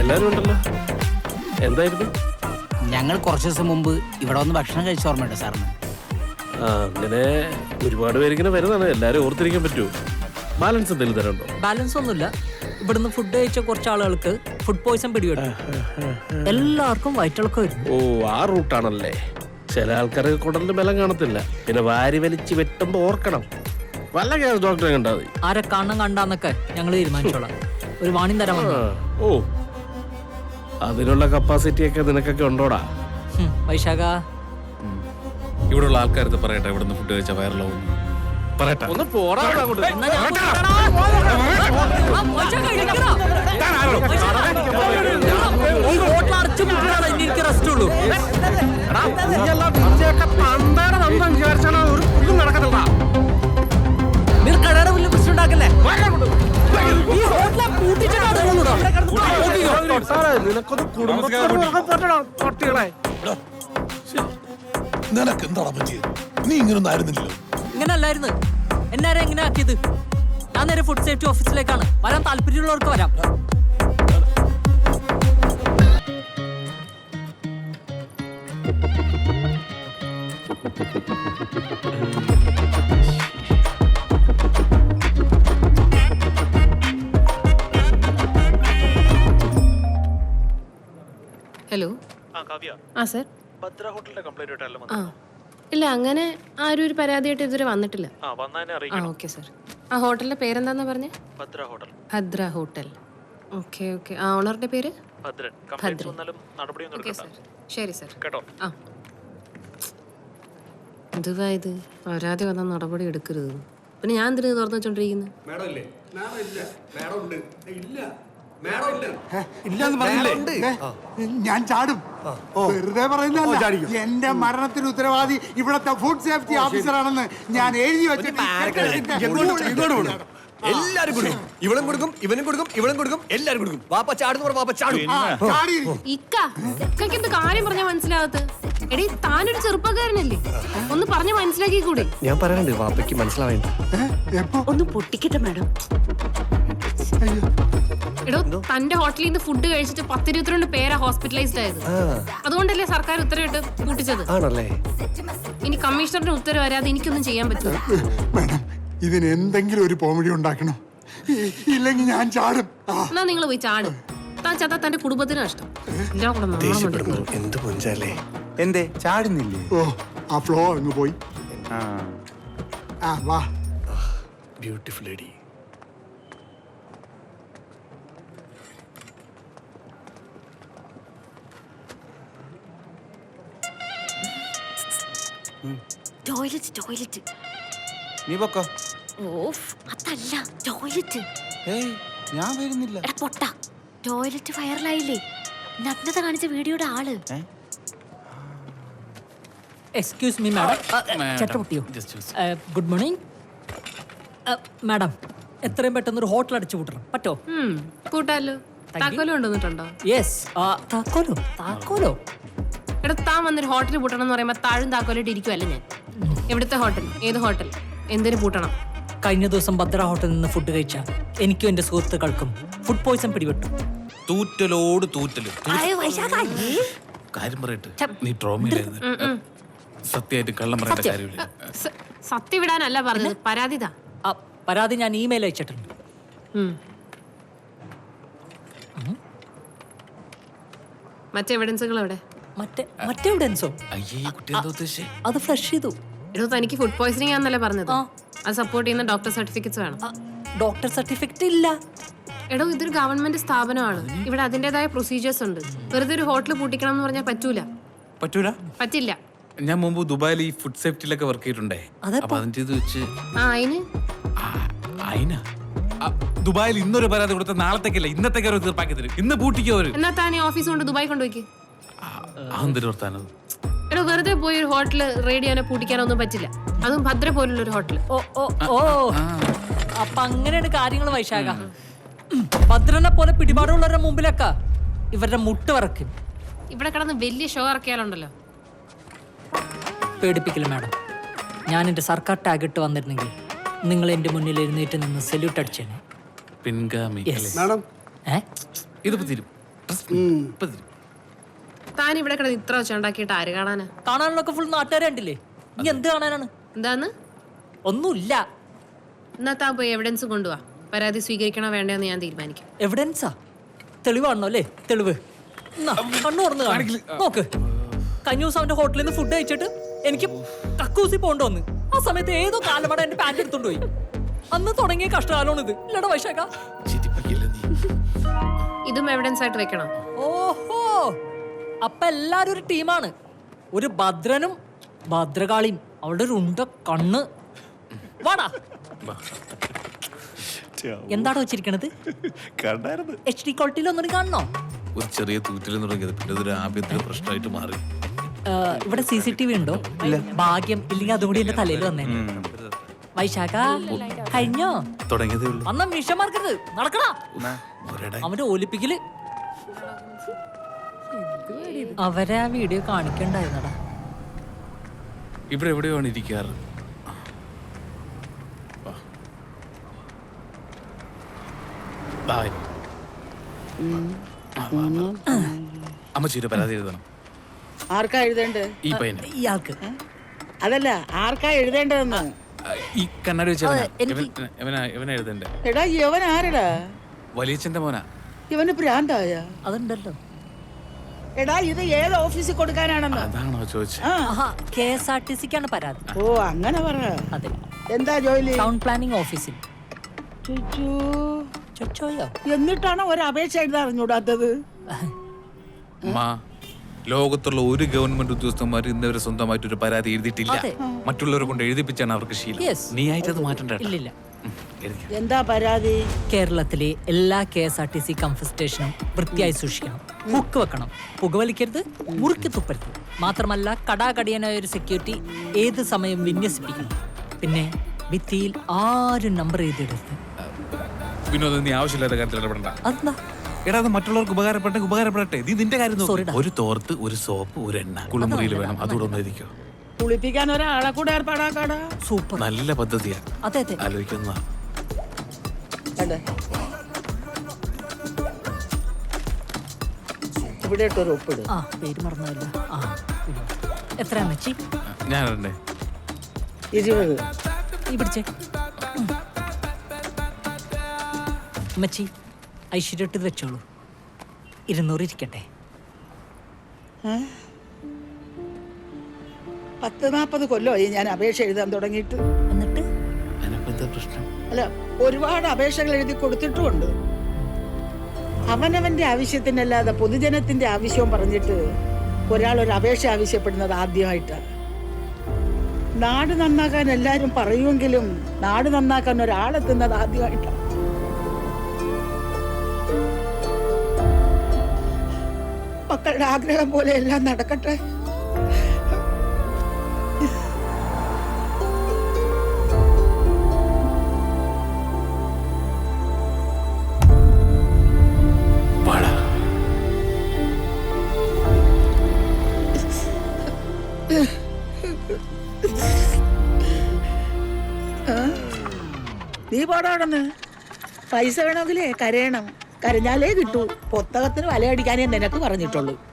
എല്ലാരും ഉണ്ടല്ലോ. എന്തായിരുന്നു? ഞങ്ങൾ കുറച്ച് ദിവസം മുമ്പ് ഇവിടെ വന്ന് ഭക്ഷണം കഴിച്ച ഓർമ്മയുണ്ട് സാറിന്. ആ അങ്ങനെ ഒരുപാട് പേരിങ്ങനെ വരുന്നതാണ്. എല്ലാരും ഓർത്തിരിക്കാൻ പറ്റുമോ? ബാലൻസ് എന്തെങ്കിലും തരണ്ടോ ബാലൻസ് ഒന്നുമില്ല. ഇവിടുന്ന് ഫുഡ് കഴിച്ച കുറച്ച് ആളുകൾക്ക് ഫുഡ് പോയിസൺ പിടിപെട്ടു. എല്ലാവർക്കും വയറ്റിളക്കം വരും ഓ ആ റൂട്ടാണല്ലേ. ചില ആൾക്കാർക്ക് കുടലിന് ബലം കാണത്തില്ല. പിന്നെ വാരി വലിച്ച് വെട്ടുമ്പോ ഓർക്കണം. വല്ല ഡോക്ടറെ കണ്ടാൽ മതി. ആരെ കാണണം കണ്ടാന്നൊക്കെ ഞങ്ങൾ തീരുമാനിച്ചോളാം. ഒരു വാണി തരാൻ വന്നു ഓ. അതിനുള്ള കപ്പാസിറ്റി ഒക്കെ നിനക്കൊക്കെ ഉണ്ടോടാ? വൈശാഖ. ഇവിടെയുള്ള ആൾക്കാരത്ത് പറയട്ടെ ഇവിടുന്ന് ഫുഡ് കഴിച്ച വയറിലാവും പറയട്ടെ. ഒന്ന് പോടാ അങ്ങോട്ട്. വിചാരിച്ചാണ് ഒരു പുല്ലും പ്രശ്നം ഉണ്ടാക്കല്ലേ? നിനക്ക് എന്താടാ പറ്റിയത് നീ ഇങ്ങനൊന്നും ആയിരുന്നില്ലല്ലോ. ഇങ്ങനെ അല്ലായിരുന്നു എന്നാരെ എങ്ങനെ ആക്കിയത്? ഞാൻ നേരെ ഫുഡ് സേഫ്റ്റി ഓഫീസിലേക്കാണ് വരാൻ താല്പര്യമുള്ളവർക്ക് വരാം. ആ സർ. ആ. ഇല്ല അങ്ങനെ ആരും ഒരു പരാതിയായിട്ട് ഇതുവരെ വന്നിട്ടില്ല. ആ ഓക്കെ സർ. ആ ഹോട്ടലിന്റെ പേരെന്താന്നാ പറഞ്ഞേ? ഭദ്ര ഹോട്ടൽ. Okay okay. ആ ഓണറിന്റെ പേര്? ഭദ്രൻ. Okay sir. ശരി സർ. ആ. എന്തുവാ ഇത്? പരാതി വന്നാൽ നടപടി എടുക്കരുത്. പിന്നെ ഞാൻ എന്തിനു തുറന്നു വെച്ചോണ്ടിരിക്കുന്നത് ഞാൻ ചാടും. വെറുതെ പറയുന്നല്ല എന്റെ മരണത്തിന് ഉത്തരവാദി ഇവിടത്തെ ഫുഡ് സേഫ്റ്റി ഓഫീസറാണെന്ന് ഞാൻ എഴുതി വെച്ചിട്ട് എല്ലാരും കൊടുക്കും. ഇവളും കൊടുക്കും ഇവനും കൊടുക്കും ഇവളും കൊടുക്കും എല്ലാരും കൊടുക്കും. വാപ്പ ചാടുന്ന പറ വാപ്പ ചാടും. ആ, ചാടി. ഇക്ക ഇക്കയ്ക്ക് എന്ത് കാര്യം പറഞ്ഞാൽ മനസ്സിലാകത്ത് എടീ താനൊരു ചെറുപ്പക്കാരനല്ലേ? ഒന്ന് പറഞ്ഞു മനസ്സിലാക്കി കൂടെ ഞാൻ പറയാനുണ്ട് വാപ്പയ്ക്ക് മനസ്സിലാവേണ്ട. ഒന്ന് പൊട്ടിക്കട്ടെ മാഡം. എടോ തന്റെ ഹോട്ടലിൽ നിന്ന് ഫുഡ് കഴിച്ചിട്ട് പത്തിരുപത്തിരണ്ട് പേരാ ഹോസ്പിറ്റലൈസ്ഡ് ആയത്. അതുകൊണ്ടല്ലേ സർക്കാർ ഉത്തരവിട്ട് കൂട്ടിച്ചത്? ആണല്ലേ? ഇനി കമ്മീഷണറിന്റെ ഉത്തരവ് വരാതെ എനിക്കൊന്നും ചെയ്യാൻ പറ്റില്ല. മാഡം ഇതിന് എന്തെങ്കിലും ഒരു പോമഡി ഉണ്ടാക്കണം? ഇല്ലെങ്കിൽ ഞാൻ ചാടും. എന്നാ നിങ്ങൾ പോയി ചാടും. താൻ ചാത്താ തന്റെ കുടുംബത്തിന് നഷ്ടം. എന്ത് പൊഞ്ചാലേ? എന്തേ ചാടുന്നില്ലേ? ഓ ആ ഫ്ലോ അങ്ങ് പോയി. ആ. ആ വാ. Beautiful lady toilet toilet. നീ പൊക്കോ. ഓഫ് അതല്ല ടോയ്ലറ്റ്. ഏയ് ഞാൻ വരുന്നില്ല. എടാ പൊട്ട. ടോയ്ലറ്റ് ഫയറിലായില്ലേ? നഗ്നത കാണിച്ച വീഡിയോയുടെ ആൾ. എക്സ്ക്യൂസ് മീ മാഡം ചേട്ട പൊട്ടിയോ ഗുഡ് മോർണിംഗ് മാഡം എത്രയും പെട്ടെന്ന് ഒരു ഹോട്ടൽ അടിച്ചു കൂട്ടണം പറ്റോ? കൂട്ടാലോ. താക്കോലും കൊണ്ടുവന്നിട്ടുണ്ടോ? യെസ് താക്കോലോ? താക്കോലോ? എടാ താൻ വന്നൊരു ഹോട്ടൽ പൂട്ടണം എന്ന് പറയുമ്പോൾ താഴും താക്കോലിട്ട് ഇരിക്കുമല്ലേ ഞാൻ? എവിടുത്തെ ഹോട്ടൽ? ഏത് ഹോട്ടൽ? എന്തിനു പൂട്ടണം? കഴിഞ്ഞ ദിവസം ഭദ്ര ഹോട്ടലിൽ നിന്ന് ഫുഡ് കഴിച്ച എനിക്കും എന്റെ സുഹൃത്തുക്കൾക്കും ഫുഡ് പോയിസൺ പിടിപെട്ടു. തൂറ്റലോട് തൂറ്റൽ. കാര്യം പറയട്ടെ. നീ ട്രോമയിലായിരുന്നു സത്യമായിട്ട് കള്ളം പറയേണ്ട കാര്യമില്ല. സ- സത്യം വിടാനല്ല പറഞ്ഞത് പരാതിതാ. ആ, പരാതി ഞാൻ ഇമെയിൽ അയച്ചിട്ടുണ്ട്. മറ്റേ എവിഡൻസുകൾ എവിടെ മറ്റേ മറ്റേ ഉദ്ദേശിച്ചേ? അത് ഫ്ലഷ് ചെയ്തു. എടോ തനിക്ക് ഫുഡ് പോയിസണിങ് ആണെന്നല്ലേ പറഞ്ഞത്? ആ. അത് സപ്പോർട്ട് ചെയ്യുന്ന ഡോക്ടർ സർട്ടിഫിക്കറ്റ്സ് വേണം. ഡോക്ടർ സർട്ടിഫിക്കറ്റ് ഇല്ല. എടോ ഇതൊരു ഗവൺമെന്റ് സ്ഥാപനമാണ്. ഇവിടെ അതിന്റേതായ പ്രൊസീജിയേഴ്സ് ഉണ്ട്. വെറുതെ ഒരു ഹോട്ടൽ പൂട്ടിക്കണം എന്ന് പറഞ്ഞാൽ പറ്റൂല. പറ്റൂല? പറ്റില്ല. ഞാൻ മുമ്പ് ദുബായിൽ ഈ ഫുഡ് സേഫ്റ്റിയിലൊക്കെ വർക്ക് ചെയ്തിട്ടുണ്ടേ? അപ്പൊ അതിന്റെ ഇത് വെച്ച് ദുബായിൽ ഇന്നൊരു പരാതി കൊടുത്ത നാളത്തേക്കല്ല ഇന്നത്തേക്ക് തീർപ്പാക്കി തരും. ഇന്ന് പൂട്ടിക്കോ എന്നാ താൻ ഈ ഓഫീസ് കൊണ്ട് ദുബായ് കൊണ്ടുപോയിക്ക്? അതെന്തൊരു വർത്താനത് എടോ വെറുതെ പോയി ഒരു ഹോട്ടൽ റേഡിയോനെ ചെയ്യാനോ പൂട്ടിക്കാനോ ഒന്നും പറ്റില്ല. അതും ഭദ്ര പോലുള്ള ഒരു ഹോട്ടൽ ഓ ഓ. ഓ അപ്പൊ അങ്ങനെയാണ് കാര്യങ്ങൾ വൈശാഖ. ഭദ്രനെ പോലെ പിടിപാടുള്ളവരുടെ മുമ്പിലൊക്കെ ഇവരുടെ മുട്ട് വറക്കും ഇവിടെ കിടന്ന് വലിയ ഷോ ഇറക്കിയാലുണ്ടല്ലോ. പേടിപ്പിക്കില്ല മാഡം. ഞാൻ എന്റെ സർക്കാർ ടാഗ് ഇട്ട് വന്നിരുന്നെങ്കിൽ നിങ്ങൾ എന്റെ മുന്നിൽ എഴുന്നേറ്റ് നിന്ന് സല്യൂട്ട് അടിച്ചേനെ. പിൻഗാമി മാഡം. ഏ? ഇതിപ്പോ തീരും. ഇത് me. ഇപ്പൊ തീരും. ഇവിടെ കിടന്ന് ഇത്ര വെച്ച് ഉണ്ടാക്കിയിട്ട് ആര് കാണാനാ? കാണാനുള്ളൊക്കെ ഫുൾ നാട്ടുകാരെ കണ്ടില്ലേ? ഇനി എന്ത് കാണാനാണ്? എന്താന്ന്? ഒന്നുമില്ല. എന്നാ താൻ പോയി എവിഡൻസ് കൊണ്ടുവാ. പരാതി സ്വീകരിക്കണോ വേണ്ടെന്ന് ഞാൻ തീരുമാനിക്കും. എവിഡൻസാ തെളിവാണല്ലോ അല്ലേ? തെളിവ്. എന്നാ, കണ്ണു തുറന്ന് കാണിക്ക്. നോക്ക്. കഴിഞ്ഞ ദിവസം അവന്റെ ഹോട്ടലിൽ നിന്ന് ഫുഡ് കഴിച്ചിട്ട് എനിക്ക് കക്കൂസി പോകണ്ട വന്ന്. ആ സമയത്ത് ഏതോ കാലമട എന്റെ പാന്റ് എടുത്തോണ്ട് പോയി. അന്ന് തുടങ്ങിയ കഷ്ടകാലമാണ് ഇത് ഇല്ലടാ വൈശാഖ. ചിരിപ്പിക്കില്ല നീ? ഇതും എവിഡൻസ് ആയിട്ട് വെക്കണം? ഓഹോ. അപ്പൊ എല്ലാരും ഒരു ടീമാണ്. ഒരു ഭദ്രനും ഭദ്രകാളിയും. അവളുടെ ഒരു ഉണ്ട കണ്ണ്. വാടാ. എന്താണ് വെച്ചിരിക്കണത്? എച്ച് ഡി ക്വാളിറ്റിയിൽ ഒന്നും കാണണോ? ഒരു ചെറിയ തൂറ്റിൽ തുടങ്ങിയത്. പിന്നെ ഇതൊരു ആഭ്യന്തര പ്രശ്നമായിട്ട് മാറി. ഇവിടെ സി സി ടി വി ഉണ്ടോ? ഭാഗ്യം. ഇല്ലെങ്കിൽ അതും കൂടി എന്റെ തലയിൽ വന്നേ വൈശാഖ കഴിഞ്ഞോ? തുടങ്ങിയതേ ഉള്ളൂ. അന്ന മിഷമാർക്കരുത് നടക്കടാ. അവന്റെ ഒലിപ്പിക്കൽ. അവരെ ആ വീഡിയോ കാണിക്കണ്ടായിരുന്നടാ. ഇവിടെ എവിടെയാണ് ഇരിക്കാറ്. അമ്മച്ചിയുടെ പരാതി എഴുതണം. ആർക്കാ എഴുതേണ്ടത്? ഈ പയ്യന്. ഇയാൾക്ക്. അതല്ല ആർക്കാ എഴുതേണ്ടതെന്ന്? ഈ കണ്ണാടി വെച്ച് എഴുതണ്ടേ എടാ യവൻ ആരടാ വലിയച്ഛന്റെ മോനാ. ഇവന് പ്രാന്തായ? അതുണ്ടല്ലോ. എടാ ഇത് ഏത് ഓഫീസിൽ കൊടുക്കാനാണെന്ന്? അതാണോ ചോദിച്ചത് ആ. ആഹാ കെ എസ് ആർ ടി സിക്കാണ് പരാതി. ഓ അങ്ങനെ പറ. അതെ. എന്താ ജോലി? ടൗൺ പ്ലാനിംഗ് ഓഫീസിൽ. ചുച്ചൂ. ചൊച്ചോയോ? എന്നിട്ടാണോ ഒരു അപേക്ഷ എഴുതാൻ അറിഞ്ഞൂടാത്തത് അമ്മ ലോകത്തുള്ള ഒരു ഗവൺമെന്റ് ഉദ്യോഗസ്ഥന്മാർ ഇന്നവരെ സ്വന്തമായിട്ട് ഒരു പരാതി എഴുതിയിട്ടില്ല. അതെ. മറ്റുള്ളവരെ കൊണ്ട് എഴുതിപ്പിച്ചാണ് അവർക്ക് ശീലം. Yes. നീ ആയിട്ട് മാറ്റണ്ട കേട്ടോ. ഇല്ലില്ല. എന്താ പരാതി? കേരളത്തിലെ എല്ലാ K S R T C കംഫ് സ്റ്റേഷനും വൃത്തിയായി സൂക്ഷിക്കണം. ഹുക്ക് വെക്കണം. പുകവലിക്കരുത് മുറുക്കി തുപ്പരുത്. മാത്രമല്ല കടാകടിയനായ ഒരു സെക്യൂരിറ്റി ഏത് സമയം വിന്യസിപ്പിക്കണം പിന്നെ ഭിത്തിയിൽ ആരും നമ്പർ എഴുതിയിടരുത് വിനോദ് നീ ആവശ്യമില്ലാത്ത കാര്യത്തിൽ ഇടപെടണ്ട. അതെന്താ? എടാ അത് മറ്റുള്ളവർക്ക് ഉപകാരപ്പെട്ടെ ഉപകാരപ്പെടട്ടെ. നീ നിന്റെ കാര്യം നോക്ക്. ഒരു തോർത്ത് ഒരു സോപ്പ് ഒരു എണ്ണ. കുളിമുറിയിൽ വേണം. അതുകൂടെ ഒന്ന് എഴുതിക്കോ കുളിപ്പിക്കാൻ ഒരാളെ കൂടെ ഏർപ്പാടാക്കാടാ. സൂപ്പർ. നല്ല പദ്ധതിയാ. അതെ അതെ. ആലോചിക്കുന്ന കണ്ടേ ഇവിടെ ഇട്ടൊരു ഒപ്പിട് ആ പേര് മറന്നതല്ല ആ എത്രയാ മച്ചി ഞാൻ ഇടണ്ടേ ഇരുപത്. ഈ പിടിച്ചേ. ഉം. മച്ചി ഐശ്വര്യട്ട് ഇത് വെച്ചോളൂ. ഇരുന്നൂറ് ഇരിക്കട്ടെ. പത്ത് നാൽപ്പത് കൊല്ലോ ഞാൻ അപേക്ഷ എഴുതാൻ തുടങ്ങിയിട്ട്. എന്നിട്ട്? പ്രശ്നം? അല്ല ഒരുപാട് അപേക്ഷകൾ എഴുതി കൊടുത്തിട്ടുമുണ്ട്. അവനവന്റെ ആവശ്യത്തിനല്ലാതെ പൊതുജനത്തിന്റെ ആവശ്യവും പറഞ്ഞിട്ട് ഒരാൾ ഒരു അപേക്ഷ ആവശ്യപ്പെടുന്നത് ആദ്യമായിട്ടാണ്. നാട് നന്നാക്കാൻ എല്ലാവരും പറയുമെങ്കിലും നാട് നന്നാക്കാൻ ഒരാളെത്തുന്നത് ആദ്യമായിട്ടാണ്. മക്കളുടെ ആഗ്രഹം പോലെ എല്ലാം നടക്കട്ടെ. നീ പോടാണെന്ന്. പൈസ വേണമെങ്കിലേ കരയണം. കരഞ്ഞാലേ കിട്ടൂ. പുസ്തകത്തിന് വലയടിക്കാനേ നിനക്ക് പറഞ്ഞിട്ടുള്ളൂ.